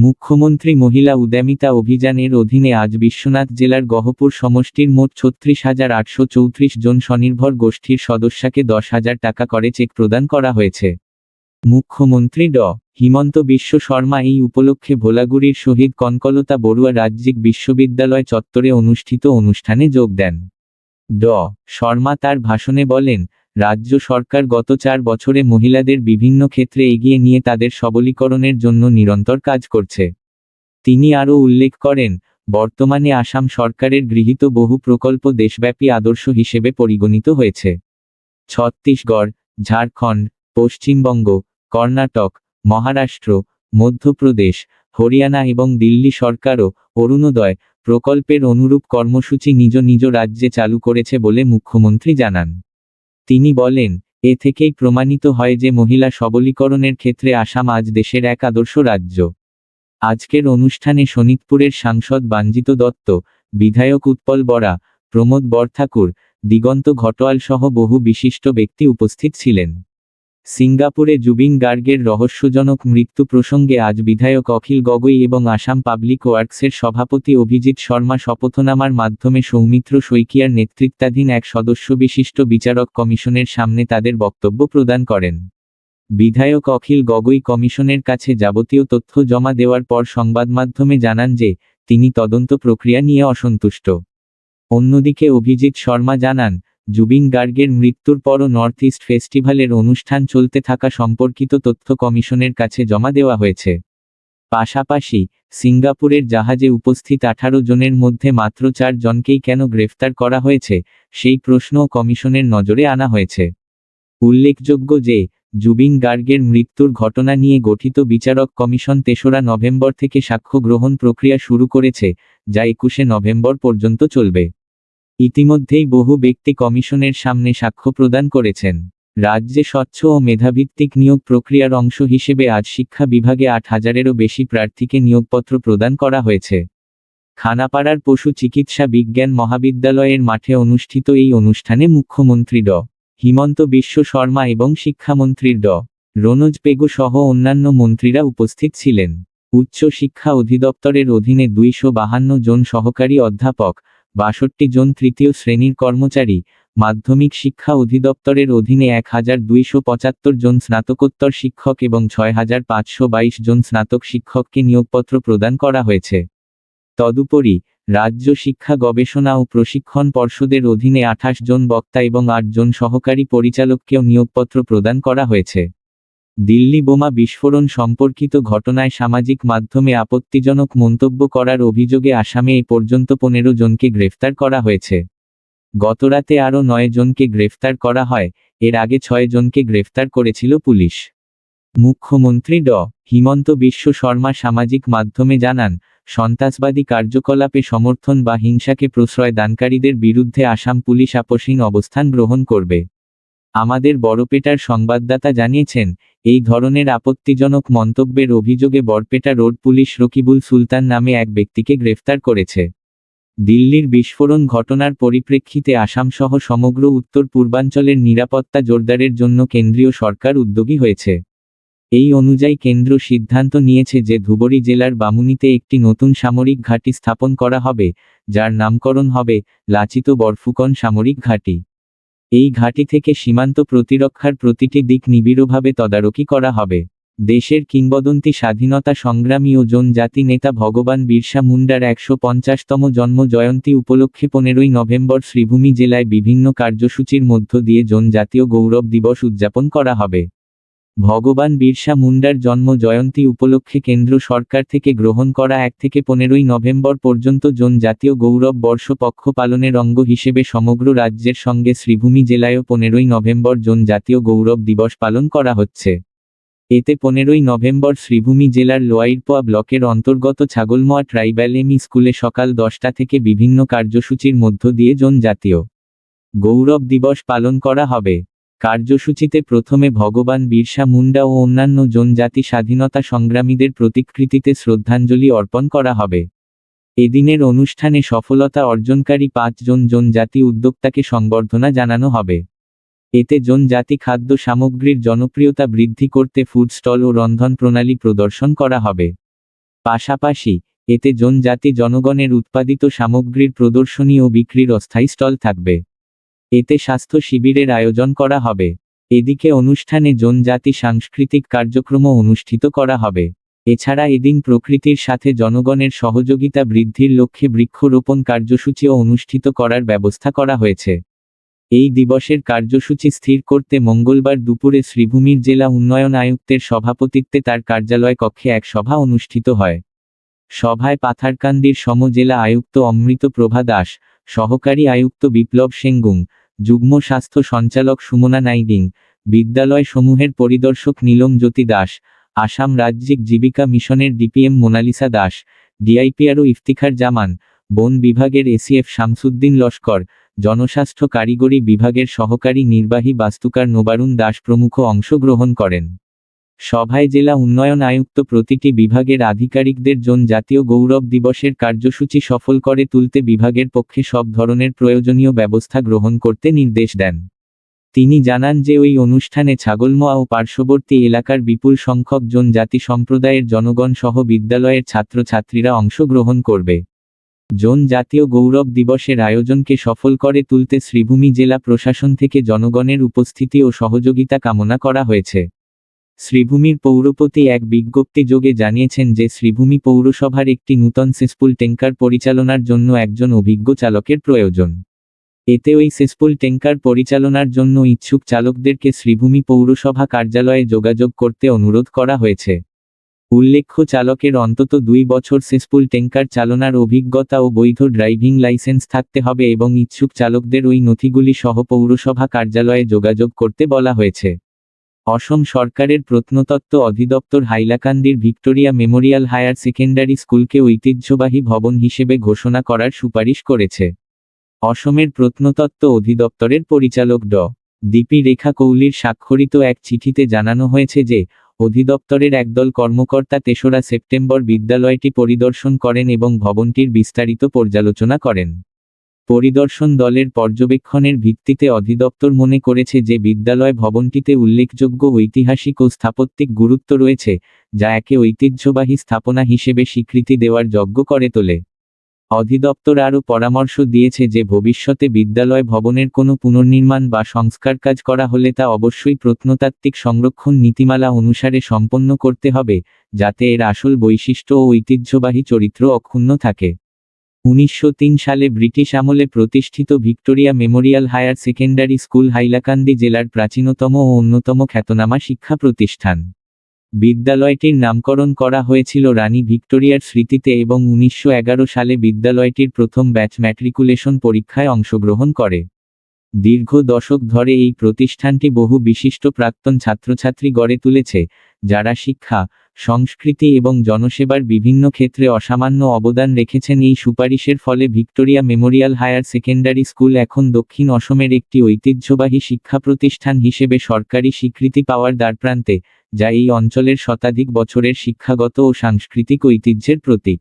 মুখ্যমন্ত্রী মহিলা উদ্যমিতা অভিযানের অধীনে আজ বিশ্বনাথ জেলার গহপুর সমষ্টির মোট ছত্রিশ হাজার আটশো চৌত্রিশ জন স্বনির্ভর গোষ্ঠীর সদস্যকে দশ হাজার টাকা করে চেক প্রদান করা হয়েছে। মুখ্যমন্ত্রী ড. হিমন্ত বিশ্ব শর্মা এই উপলক্ষে ভোলাগুড়ির শহীদ কনকলতা বড়ুয়া রাজ্যিক বিশ্ববিদ্যালয় চত্বরে অনুষ্ঠিত অনুষ্ঠানে যোগ দেন। ড. শর্মা তার ভাষণে বলেন রাজ্য সরকার গত চার বছরে মহিলাদের বিভিন্ন ক্ষেত্রে এগিয়ে নিয়ে তাদের সবলীকরণের জন্য নিরন্তর কাজ করছে। তিনি আরও উল্লেখ করেন, বর্তমানে আসাম সরকারের গৃহীত বহু প্রকল্প দেশব্যাপী আদর্শ হিসেবে পরিগণিত হয়েছে। ছত্তিশগড়, ঝাড়খণ্ড, পশ্চিমবঙ্গ, কর্ণাটক, মহারাষ্ট্র, মধ্যপ্রদেশ, হরিয়ানা এবং দিল্লি সরকারও অরুণোদয় প্রকল্পের অনুরূপ কর্মসূচি নিজ নিজ রাজ্যে চালু করেছে বলে মুখ্যমন্ত্রী জানান। তিনি বলেন, এ থেকেই প্রমাণিত হয় যে মহিলা সবলীকরণের ক্ষেত্রে আসাম আজ দেশের এক আদর্শ রাজ্য। আজকের অনুষ্ঠানে শোনিতপুরের সাংসদ বাঞ্জিত দত্ত, বিধায়ক উৎপল বরা, প্রমোদ বরঠাকুর, দিগন্ত ঘটোয়াল সহ বহু বিশিষ্ট ব্যক্তি উপস্থিত ছিলেন। সিঙ্গাপুরে জুবিন গার্গের রহস্যজনক মৃত্যু প্রসঙ্গে আজ বিধায়ক অখিল গগৈ এবং আসাম পাবলিক ওয়ার্কসের সভাপতি অভিজিৎ শর্মা শপথনামার মাধ্যমে সৌমিত্র শইকিয়ার নেতৃত্বাধীন এক সদস্য বিশিষ্ট বিচারক কমিশনের সামনে তাদের বক্তব্য প্রদান করেন। বিধায়ক অখিল গগৈ কমিশনের কাছে যাবতীয় তথ্য জমা দেওয়ার পর সংবাদমাধ্যমে জানান যে, তিনি তদন্ত প্রক্রিয়া নিয়ে অসন্তুষ্ট। অন্যদিকে অভিজিৎ শর্মা জানান জুবিন গার্গের মৃত্যুর পরও নর্থ ইস্ট ফেস্টিভ্যালের অনুষ্ঠান চলতে থাকা সম্পর্কিত তথ্য কমিশনের কাছে জমা দেওয়া হয়েছে। পাশাপাশি, সিঙ্গাপুরের জাহাজে উপস্থিত আঠারো জনের মধ্যে মাত্র চার জনকেই কেন গ্রেফতার করা হয়েছে, সেই প্রশ্নও কমিশনের নজরে আনা হয়েছে। উল্লেখযোগ্য যে, জুবিন গার্গের মৃত্যুর ঘটনা নিয়ে গঠিত বিচারক কমিশন তেসরা নভেম্বর থেকে সাক্ষ্য গ্রহণ প্রক্রিয়া শুরু করেছে, যা একুশে নভেম্বর পর্যন্ত চলবে। ইতিমধ্যেই বহু ব্যক্তি কমিশনের সামনে সাক্ষ্য প্রদান করেছেন। রাজ্যে স্বচ্ছ ও মেধাভিত্তিক নিয়োগ প্রক্রিয়ার অংশ হিসেবে আজ শিক্ষা বিভাগে আট হাজারেরও বেশি প্রার্থীকে নিয়োগপত্র প্রদান করা হয়েছে। খানাপাড়ার পশু চিকিৎসা বিজ্ঞান মহাবিদ্যালয়ের মাঠে অনুষ্ঠিত এই অনুষ্ঠানে মুখ্যমন্ত্রী ড। হিমন্ত বিশ্ব শর্মা এবং শিক্ষামন্ত্রী ড। রনোজ পেগু সহ অন্যান্য মন্ত্রীরা উপস্থিত ছিলেন। উচ্চ শিক্ষা অধিদপ্তরের অধীনে দুইশো বাহান্ন জন সহকারী অধ্যাপক বাষট্টি জন তৃতীয় শ্রেণির কর্মচারী, মাধ্যমিক শিক্ষা অধিদপ্তরের অধীনে এক হাজার দুইশো পঁচাত্তর জন স্নাতকোত্তর শিক্ষক এবং ছয় হাজার পাঁচশো বাইশ জন স্নাতক শিক্ষককে নিয়োগপত্র প্রদান করা হয়েছে। তদুপরি, রাজ্য শিক্ষা গবেষণা ও প্রশিক্ষণ পর্ষদের অধীনে আঠাশ জন বক্তা এবং আট জন সহকারী পরিচালককেও নিয়োগপত্র প্রদান করা হয়েছে। দিল্লি বোমা বিস্ফোরণ সম্পর্কিত ঘটনায় সামাজিক মাধ্যমে আপত্তিজনক মন্তব্য করার অভিযোগে আসামে এ পর্যন্ত পনেরো জনকে গ্রেফতার করা হয়েছে। গতরাতে আরও নয় জনকে গ্রেফতার করা হয়, এর আগে ছয় জনকে গ্রেফতার করেছিল পুলিশ। মুখ্যমন্ত্রী ড. হিমন্ত বিশ্ব শর্মা সামাজিক মাধ্যমে জানান, সন্ত্রাসবাদী কার্যকলাপে সমর্থন বা হিংসাকে প্রশ্রয় দানকারীদের বিরুদ্ধে আসাম পুলিশ আপসীন অবস্থান গ্রহণ করবে। আমাদের বড়পেটার সংবাদদাতা জানিয়েছেন, এই ধরনের আপত্তিজনক মন্তব্যের অভিযোগে বরপেটা রোড পুলিশ রকিবুল সুলতান নামে এক ব্যক্তিকে গ্রেফতার করেছে। দিল্লির বিস্ফোরণ ঘটনার পরিপ্রেক্ষিতে আসামসহ সমগ্র উত্তর পূর্বাঞ্চলের নিরাপত্তা জোরদারের জন্য কেন্দ্রীয় সরকার উদ্যোগী হয়েছে। এই অনুযায়ী কেন্দ্র সিদ্ধান্ত নিয়েছে যে ধুবরী জেলার বামুনিতে একটি নতুন সামরিক ঘাঁটি স্থাপন করা হবে, যার নামকরণ হবে লাচিত বরফুকন সামরিক ঘাঁটি। এই ঘাঁটি থেকে সীমান্ত প্রতিরক্ষার প্রতিটি দিক নিবিড়ভাবে তদারকি করা হবে। দেশের কিংবদন্তি স্বাধীনতা সংগ্রামী ও জনজাতি নেতা ভগবান বিরসা মুন্ডার একশো পঞ্চাশতম জন্ম জয়ন্তী উপলক্ষে পনেরোই নভেম্বর শ্রীভূমি জেলায় বিভিন্ন কার্যসূচির মধ্য দিয়ে জনজাতীয় গৌরব দিবস উদযাপন করা হবে। ভগবান বিরসা মুন্ডার জন্ম জয়ন্তী উপলক্ষে কেন্দ্র সরকার থেকে গ্রহণ করা এক থেকে পনেরোই নভেম্বর পর্যন্ত জন জাতীয় গৌরব বর্ষ পক্ষ পালনের অঙ্গ হিসেবে সমগ্র রাজ্যের সঙ্গে শ্রীভূমি জেলায়ও পনেরোই নভেম্বর জন জাতীয় গৌরব দিবস পালন করা হচ্ছে। এতে পনেরোই নভেম্বর শ্রীভূমি জেলার লোয়াইরপোয়া ব্লকের অন্তর্গত ছাগলমোয়া ট্রাইব্যাল এমি স্কুলে সকাল দশটা থেকে বিভিন্ন কার্যসূচির মধ্য দিয়ে জনজাতীয় গৌরব দিবস পালন করা হবে। কার্যসূচিতে প্রথমে ভগবান বিরসা মুন্ডা ও অন্যান্য জনজাতি স্বাধীনতা সংগ্রামীদের প্রতিকৃতিতে শ্রদ্ধাঞ্জলি অর্পণ করা হবে। এদিনের অনুষ্ঠানে সফলতা অর্জনকারী পাঁচজন জনজাতি উদ্যোক্তাকে সংবর্ধনা জানানো হবে। এতে জনজাতি খাদ্য সামগ্রীর জনপ্রিয়তা বৃদ্ধি করতে ফুড স্টল ও রন্ধন প্রণালী প্রদর্শন করা হবে। পাশাপাশি, এতে জনজাতি জনগণের উৎপাদিত সামগ্রীর প্রদর্শনী ও বিক্রির অস্থায়ী স্টল থাকবে। এতে স্বাস্থ্য শিবিরের আয়োজন করা হবে। এদিকে অনুষ্ঠানে জনজাতি সাংস্কৃতিক কার্যক্রমও অনুষ্ঠিত করা হবে। এছাড়া এদিন প্রকৃতির সাথে জনগণের সহযোগিতা বৃদ্ধির লক্ষ্যে বৃক্ষরোপণ কার্যসূচিও অনুষ্ঠিত করার ব্যবস্থা করা হয়েছে। এই দিবসের কার্যসূচি স্থির করতে মঙ্গলবার দুপুরে শ্রীভূমির জেলা উন্নয়ন আয়ুক্তের সভাপতিত্বে তার কার্যালয় কক্ষে এক সভা অনুষ্ঠিত হয়। সভায় পাথারকান্দির সমজেলা আয়ুক্ত অমৃত প্রভা দাস, সহকারী আয়ুক্ত বিপ্লব সেঙ্গুং যুগ্ম স্বাস্থ্য সঞ্চালক সুমনা নাইডিং, বিদ্যালয় সমূহের পরিদর্শক নীলম জ্যোতি দাস, আসাম রাজ্যিক জীবিকা মিশনের ডিপিএম মোনালিসা দাস ডিআইপিআরও ইফতিখার জামান, বন বিভাগের এসিএফ শামসুদ্দিন লস্কর, জনস্বাস্থ্য কারিগরি বিভাগের সহকারী নির্বাহী বাস্তুকার নোবারুন দাস প্রমুখ অংশগ্রহণ করেন। সভায় জেলা উন্নয়ন আয়ুক্ত প্রতিটি বিভাগের আধিকারিকদের জন জাতীয় গৌরব দিবসের কার্যসূচি সফল করে তুলতে বিভাগের পক্ষে সব ধরনের প্রয়োজনীয় ব্যবস্থা গ্রহণ করতে নির্দেশ দেন। তিনি জানান যে ওই অনুষ্ঠানে ছাগলমোয়া ও পার্শ্ববর্তী এলাকার বিপুল সংখ্যক জনজাতি সম্প্রদায়ের জনগণ সহ বিদ্যালয়ের ছাত্রছাত্রীরা অংশগ্রহণ করবে। জন জাতীয় গৌরব দিবসের আয়োজনকে সফল করে তুলতে শ্রীভূমি জেলা প্রশাসন থেকে জনগণের উপস্থিতি ও সহযোগিতা কামনা করা হয়েছে। শ্রীভূমির পৌরপতি এক বিজ্ঞপ্তি যোগে জানিয়েছেন যে শ্রীভূমি পৌরসভার একটি নূতন সেসপুল ট্যাঙ্কার পরিচালনার জন্য একজন অভিজ্ঞ চালকের প্রয়োজন। এতে ওই সেসপুল ট্যাঙ্কার পরিচালনার জন্য ইচ্ছুক চালকদেরকে শ্রীভূমি পৌরসভা কার্যালয়ে যোগাযোগ করতে অনুরোধ করা হয়েছে। উল্লেখ্য, চালকের অন্তত দুই বছর সেসপুল ট্যাঙ্কার চালনার অভিজ্ঞতা ও বৈধ ড্রাইভিং লাইসেন্স থাকতে হবে এবং ইচ্ছুক চালকদের ওই নথিগুলি সহ পৌরসভা কার্যালয়ে যোগাযোগ করতে বলা হয়েছে। অসম সরকারের প্রত্নতত্ত্ব অধিদপ্তর হাইলাকান্দির ভিক্টোরিয়া মেমোরিয়াল হায়ার সেকেন্ডারি স্কুলকে ঐতিহ্যবাহী ভবন হিসেবে ঘোষণা করার সুপারিশ করেছে। অসমের প্রত্নতত্ত্ব অধিদপ্তরের পরিচালক ড। দীপি রেখা কৌলির স্বাক্ষরিত এক চিঠিতে জানানো হয়েছে যে, অধিদপ্তরের একদল কর্মকর্তা তেসরা সেপ্টেম্বর বিদ্যালয়টি পরিদর্শন করেন এবং ভবনটির বিস্তারিত পর্যালোচনা করেন। পরিদর্শন দলের পর্যবেক্ষণের ভিত্তিতে অধিদপ্তর মনে করেছে যে বিদ্যালয় ভবনটিতে উল্লেখযোগ্য ঐতিহাসিক ও স্থাপত্যিক গুরুত্ব রয়েছে, যা একে ঐতিহ্যবাহী স্থাপনা হিসেবে স্বীকৃতি দেওয়ার যোগ্য করে তোলে। অধিদপ্তর আরও পরামর্শ দিয়েছে যে ভবিষ্যতে বিদ্যালয় ভবনের কোনো পুনর্নির্মাণ বা সংস্কার কাজ করা হলে তা অবশ্যই প্রত্নতাত্ত্বিক সংরক্ষণ নীতিমালা অনুসারে সম্পন্ন করতে হবে, যাতে এর আসল বৈশিষ্ট্য ও ঐতিহ্যবাহী চরিত্র অক্ষুণ্ণ থাকে। উনিশশো তিন সালে ব্রিটিশ আমলে প্রতিষ্ঠিত Victoria Memorial higher secondary school Hailakandi জেলার প্রাচীনতম ও অন্যতম খ্যাতনামা শিক্ষা প্রতিষ্ঠান। বিদ্যালয়টির নামকরণ করা হয়েছিল রানী ভিক্টোরিয়ার স্মৃতিতে এবং উনিশশো এগারো সালে বিদ্যালয়টির প্রথম ব্যাচ ম্যাট্রিকুলেশন পরীক্ষায় অংশগ্রহণ করে। দীর্ঘ দশক ধরে এই প্রতিষ্ঠানটি বহু বিশিষ্ট প্রাক্তন ছাত্রছাত্রী গড়ে তুলেছে, যারা শিক্ষা সংস্কৃতি এবং জনসেবার বিভিন্ন ক্ষেত্রে অসামান্য অবদান রেখেছেন এই সুপারিশের ফলে Victoria Memorial higher secondary school এখন দক্ষিণ অসমের একটি ঐতিহ্যবাহী শিক্ষা প্রতিষ্ঠান হিসেবে সরকারি স্বীকৃতি পাওয়ার দ্বারপ্রান্তে, যা এই অঞ্চলের শতাধিক বছরের শিক্ষাগত ও সাংস্কৃতিক ঐতিহ্যের প্রতীক।